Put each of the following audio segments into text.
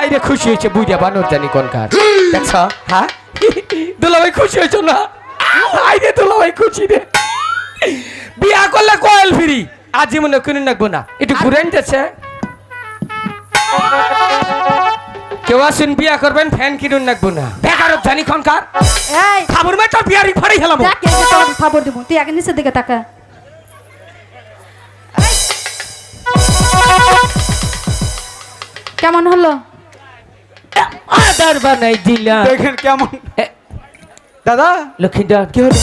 High রে খুশি হয়েছে বুঝা বানর জানি কোনকার দেখছ? হ্যাঁ? দুলাভাই খুশি হয়েছ না? হাই রে দুলাভাই খুশি রে। বিয়া করলে কয়েল ফিরি। আজ মনে কিনে রাখব না। একটু ঘুরে আনতেছে কেউ আসুন বিয়া করবেন ফ্যান কিনুন রাখব না। বেকার জানি কোনকার এই। খাবার মেয়ে বিয়ারি ফাড়াই খেলাম। তোর খবর দেবো। তুই আগে নিচের দিকে তাকা। কেমন হলো? আদার বানাই দিলাম দেখেন কেমন দাদা লক্ষ্মীদার কি হলো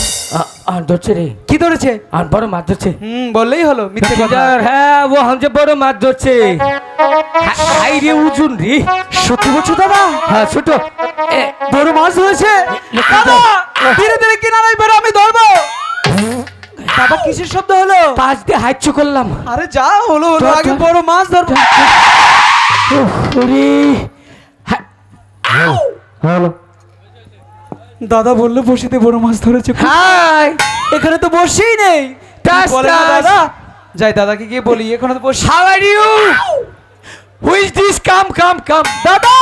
আর ধরছে রে কি ধরেছে আর বড় মাছ ধরছে হুম বললেই হলো মিথ্যে কথা হ্যাঁ ও হামজে বড় মাছ ধরছে হাই রে উজুন রে সত্যি বলছো দাদা হ্যাঁ ছোট বড় মাছ ধরেছে দাদা ধীরে ধীরে কিনারায় বেরো আমি ধরবো দাদা কিসের শব্দ হলো পাঁচ দিয়ে হাইচ্ছু করলাম আরে যা হলো হলো আগে বড় মাছ ধরবো ওরে হ্যালো। দাদা বলল বসিতে বড় মাছ ধরেছে হাই। এখানে তো বসেই নেই। বলে না। দাদা? যাই দাদাকে গিয়ে বলি এখানে তো বসে how are you who is this come come come দাদা!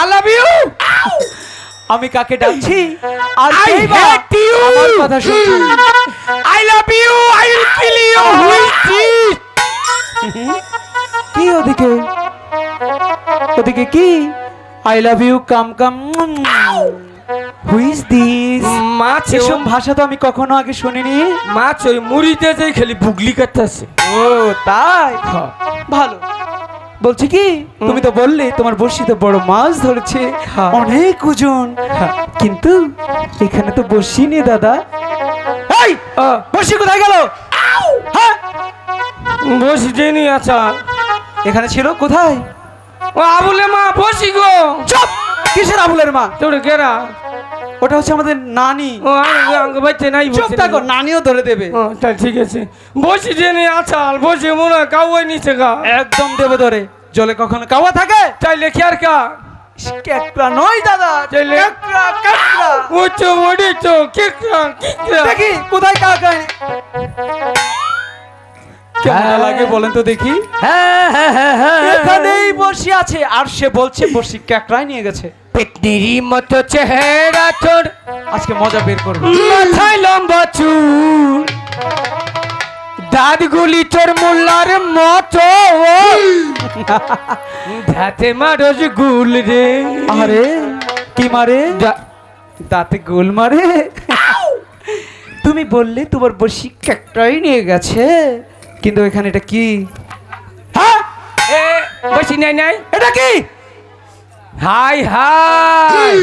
আই লাভ ইউ আমি কাকে ডাকছি? আর বা? hate you! আমার কথা শুনছে। I love you I will kill you who is this কি ওদিকে? ওদিকে কি? I love you come come who is this মাছ এসব ভাষা তো আমি কখনো আগে শুনিনি। মাছ ওই মুড়িতে যাই খালি বুগলি কাটতেছে। ও তাই? ভালো। বলছি কি তুমি তো বললে তোমার বড়শিতে বড় মাছ ধরেছে। অনেক ওজন। কিন্তু এখানে তো বসি নেই দাদা। এই! বসি কোথায় গেল? হ্যাঁ? বসি জেনি আচ্ছা এখানে ছিল কোথায়? ও আবুলে মা বসি গো। চুপ! কিসের আবুলের মা? তোর কেরা? ওটা হচ্ছে আমাদের নানি। ও আঙ্গ বাইতে নাই চুপ থাকো নানিও ধরে দেবে। ও তা ঠিক আছে। বসি জেনি আছাল বসে মনে কাউয়াই নিচে গা। একদম দেবে ধরে। জলে কখনো কাওয়া থাকে? চাইলে কি আর কা? কেকড়া নয় দাদা তাইলে? কেকড়া কেকড়া। উচ্চ উড়িচ কিকরা কিকরা দেখি কোথায় কাকা কেমন লাগে বলেন তো দেখি। হ্যাঁ হ্যাঁ হ্যাঁ এখানেই বসে আছে আর সে বলছে বসি ক্যাকড়াই নিয়ে গেছে। পেটনিরি মতো চেহারা তোর। আজকে মজা বের করবে। মাথায় লম্বা চুল দাঁতগুলি তোর মোল্লার মতো। ধাতে মারজ গুল রে। আরে কি মারে? দাঁতে গোল মারে? তুমি বললে তোমার বসি ক্যাকড়াই নিয়ে গেছে। কিন্তু এখানে এটা কি? হ্যাঁ? এ বসি নাই নাই? এটা কি? Hi hi!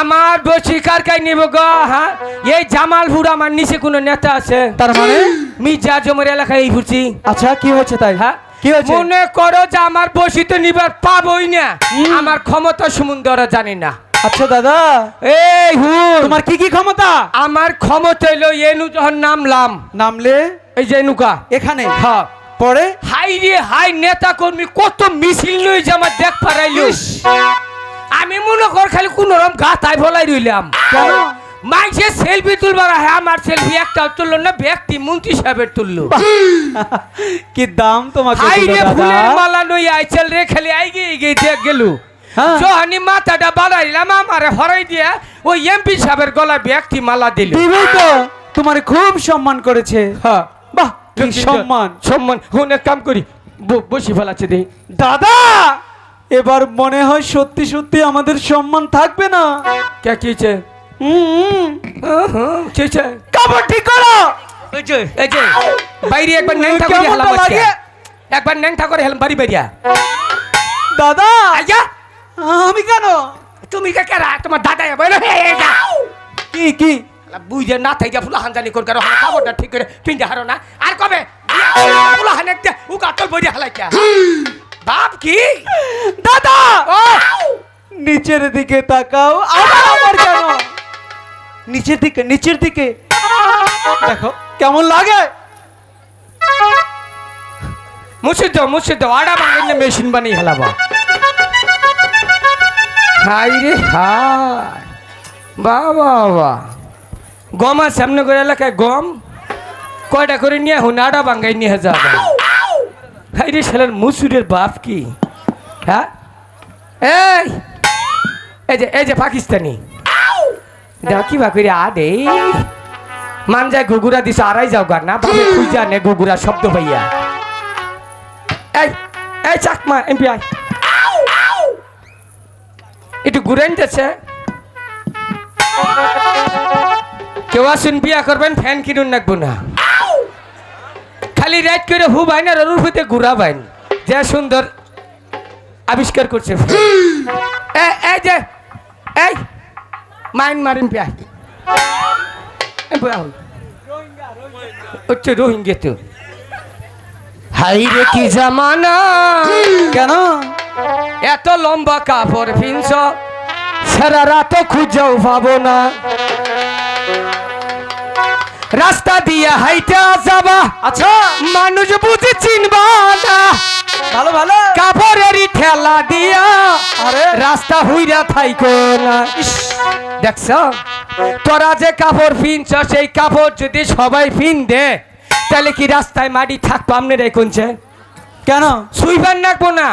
আমার বসি কার কাই নেব গো হ্যাঁ? এই জামালপুর আমার নিচে কোনো নেতা আছে। তার মানে? মির্জা জমের এলাকায় এই ঘুরছি আচ্ছা কি হচ্ছে তাই? হ্যাঁ? কি হয়েছে? মনে করো যে আমার বসি তো নিবার পাবোই না। আমার ক্ষমতা সমুদ্র জানি না। আচ্ছা দাদা। এই হুন। তোমার কি কি ক্ষমতা? আমার ক্ষমতা হইল এনু যখন নামলাম। নামলে? এই যে এখানে? হ্যাঁ। পরে? হাই রে হাই নেতা কর্মী কত মিছিল লই যে আমার দেখ পারাইলো আমি মনে কর খালি কোন রকম গাতায় ভলাই রইলাম। কেন? মাইসে সেলফি তুলবার হ্যাঁ আমার সেলফি একটা তুললো না ব্যক্তি মন্ত্রী সাহেবের তুললো। কি দাম তোমাকে হাই রে ফুলের মালা লই আইছেল রে খালি আইগে আইগে দেখ গেলু। যখনই মাথাটা বাড়াইলাম আমারে হরাই দিয়া ওই এমপি সাহেবের গলায় ব্যক্তি মালা দিল। দিবেই তো? তোমার খুব সম্মান করেছে। হ্যাঁ। বাহ কি সম্মান। সম্মান। হুন এক কাম করি বসি ফেলাচ্ছে দেই দাদা! এবার মনে হয় সত্যি সত্যি আমাদের সম্মান থাকবে না। কে কিছে হুম কিছে কাপড় ঠিক করো! এই যে এই যে বাইরে একবার ন্যাংটা করে হেলাম? একবার ন্যাংটা করে হেলাম বাড়ি বাড়িয়া দাদা! আইয়া আমি কেন? তুমি কে কেরা? তোমার দাদা বলে কি কি? বুঝে না যা ফুলা হানজানি কর কারও খাবারটা ঠিক করে পিন্ডে হারো না। আর কবে? ফুলা হানে দে উকা তোর বইরে হালাই বাপ কি? দাদা! নিচের দিকে তাকাও আবার কেন? নিচের দিকে নিচের দিকে। দেখো কেমন লাগে? মুছে দাও মুছে দাও আড়া বাঙালি মেশিন বানিয়ে হেলাবা। হাই রে হাই। বাবা বাবা গম আছে সামনে করে এলাকায় গম? কয়টা করে নিয়ে হুন আড়া বাঙ্গাই নিয়ে যাবে? হাই রে শালার মুসুরের বাপ কি? হ্যাঁ? এই! এই যে এই যে পাকিস্তানি। দেখ কি বা করে আ দে মান যায় গুগুরা দিছে আড়াই যাও গার না বাবে খুঁজা নে গুগুরা শব্দ পাইয়া। এই এই চাকমা, এমপি আই একটু ঘুরেন যাচ্ছে কেউ আসুন বিয়া করবেন ফ্যান কিনুন নাকবো না। খালি রাইট করে হু বাইন আর ওর হইতে ঘুরা বাইন যে সুন্দর আবিষ্কার করছে। এই এই যে এই মাইন মারিন পিয়া হচ্ছে রোহিঙ্গে তো। হাই রে কি জামানা? কেন? এত লম্বা কাপড় পিনছ সারা রাত খুঁজেও পাবো না। রাস্তা দিয়ে হাইটা যাবা আচ্ছা। মানুষ বুঝে চিনবা না। ভালো ভালো। কাপড়েরই ঠেলা দিয়া আরে। রাস্তা হুইরা থাইকো না। দেখছ? তোরা যে কাপড় পিনছ সেই কাপড় যদি সবাই পিন দে তাহলে কি রাস্তায় মাটি থাকব? আমনে রেখুনছে কেন? সুইবার নাকবো না।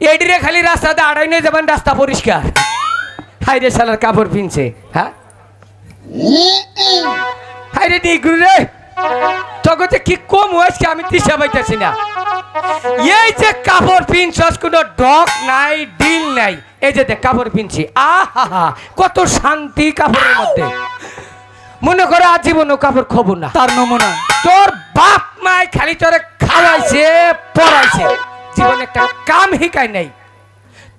এডিরে খালি রাস্তাতে আড়াই নিয়ে যাবেন রাস্তা পরিষ্কার। হাই রে শালার কাপড় পিনছে হ্যাঁ? হাই রে। ডিগুরু রে তখন কি কম হয়েছে আমি দিশা পাইতেছি না। এই যে কাপড় পিনছস কোনো ডক নাই ডিল নাই। এই যে দেখ কাপড় পিনছি। আহা কত শান্তি কাপড়ের মধ্যে। মনে করো আজীবনও কাপড় খবো না। তার নমুনা। তোর বাপ মাই খালি তোরে খাওয়াইছে পড়াইছে। জীবনে একটা কাম হিকাই নাই।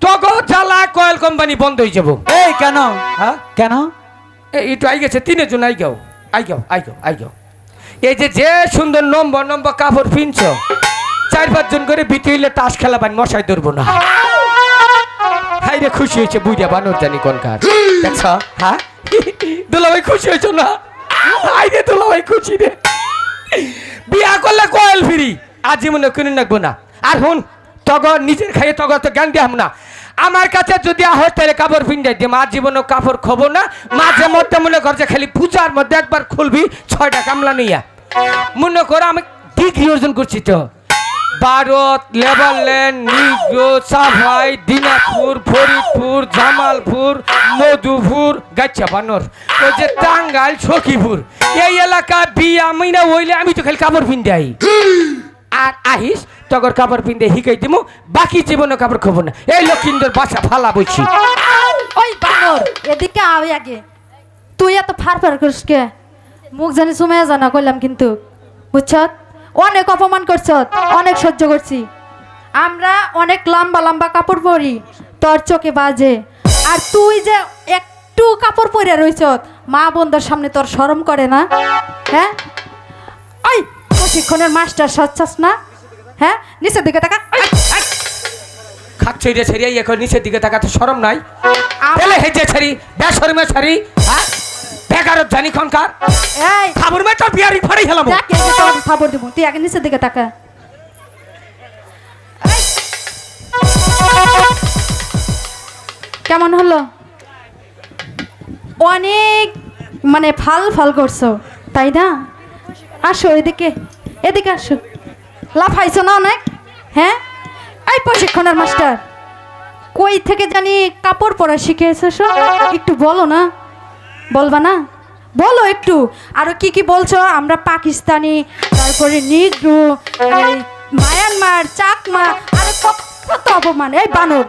তগো জ্বালা কয়েল কোম্পানি বন্ধ হয়ে যাব। এই কেন? হ্যাঁ? কেন? এ- একটু আই গেছে তিনজন আই গাও। আই গাও আই গাও আই গাও। এই যে যে সুন্দর নম্বর নম্বর কাপড় পিনছ চার পাঁচজন করে বিটি হইলে তাস খেলা পান মশাই ধরবো না। হাই রে খুশি হয়েছে বুঝা বানর জানি কোনকার দেখছ? হ্যাঁ? দুলাভাই খুশি হয়েছ না? হাই রে দুলাভাই খুশি রে। বিয়া করলে কয়েল ফিরি। আজ জীবনে কিনে রাখব না। আর হুন তগ নিজের খাইয়ে তগ তো জ্ঞান দিয়াম না। আমার কাছে যদি আহ তাহলে কাপড় পিন্ডাই দিম। আর জীবনে কাপড় খবো না। মাঝে মধ্যে মনে করছে খালি পূজার মধ্যে একবার খুলবি ছয়টা কামলা নিয়া। মনে করো আমি ডিগ্রি অর্জন করছি তো। ভারত লেবারল্যান্ড নিগ্রো সাফাই দিনাজপুর ফরিদপুর জামালপুর মধুপুর গাচ্ছা বানর ওই যে টাঙ্গাইল সখীপুর। এই এলাকা বিয়া মিনা হইলে আমি তো খালি কাপড় পিন্ধাই। আর আহিস তগর কাপড় পিন্ধে হিকাই দিমু, বাকি জীবনে কাপড় খবর না। এই লক্ষিন্দর বাসা ফালা বইছি। ওই বানর, এদিকে আবে আগে। তুই এত ফার ফার করিস কে? মুখ জানি সুমাইয়া জানা কইলাম কিন্তু। বুঝছ অনেক অপমান করছ অনেক সহ্য করছি। আমরা অনেক লম্বা লম্বা কাপড় পরি, তোর চোখে বাজে। আর তুই যে একটু কাপড় পরে রইছ মা বোনদের সামনে তোর শরম করে না? হ্যাঁ? ওই প্রশিক্ষণের মাস্টার সচ্ছাস না? হ্যাঁ? নিচের দিকে টাকা খাচ্ছই রে ছেড়ে এখন নিচের দিকে তাকাতে সরম নাই। পেলে হেজে ছাড়ি বেসরমে ছাড়ি হ্যাঁ? বেকারত জানি খনকার এই। খাবর মে তোর বিয়ারি ফাড়ি খেলাম দেখ এই তোর খবর দিব। তুই আগে নিচের দিকে তাকা। কেমন হলো? অনেক মানে ফাল ফাল করছ তাই না? আসো এদিকে এদিকে আসো। লাফাইছো না অনেক? হ্যাঁ? এই প্রশিক্ষণের মাস্টার, কই থেকে জানি কাপড় পরা শিখেছো একটু বলো না। বলবা না? বলো একটু। আরও কি কি বলছো? আমরা পাকিস্তানি, তারপরে নিগ্রু মায়ানমার, চাকমা, আরে কত অপমান। এই বানর।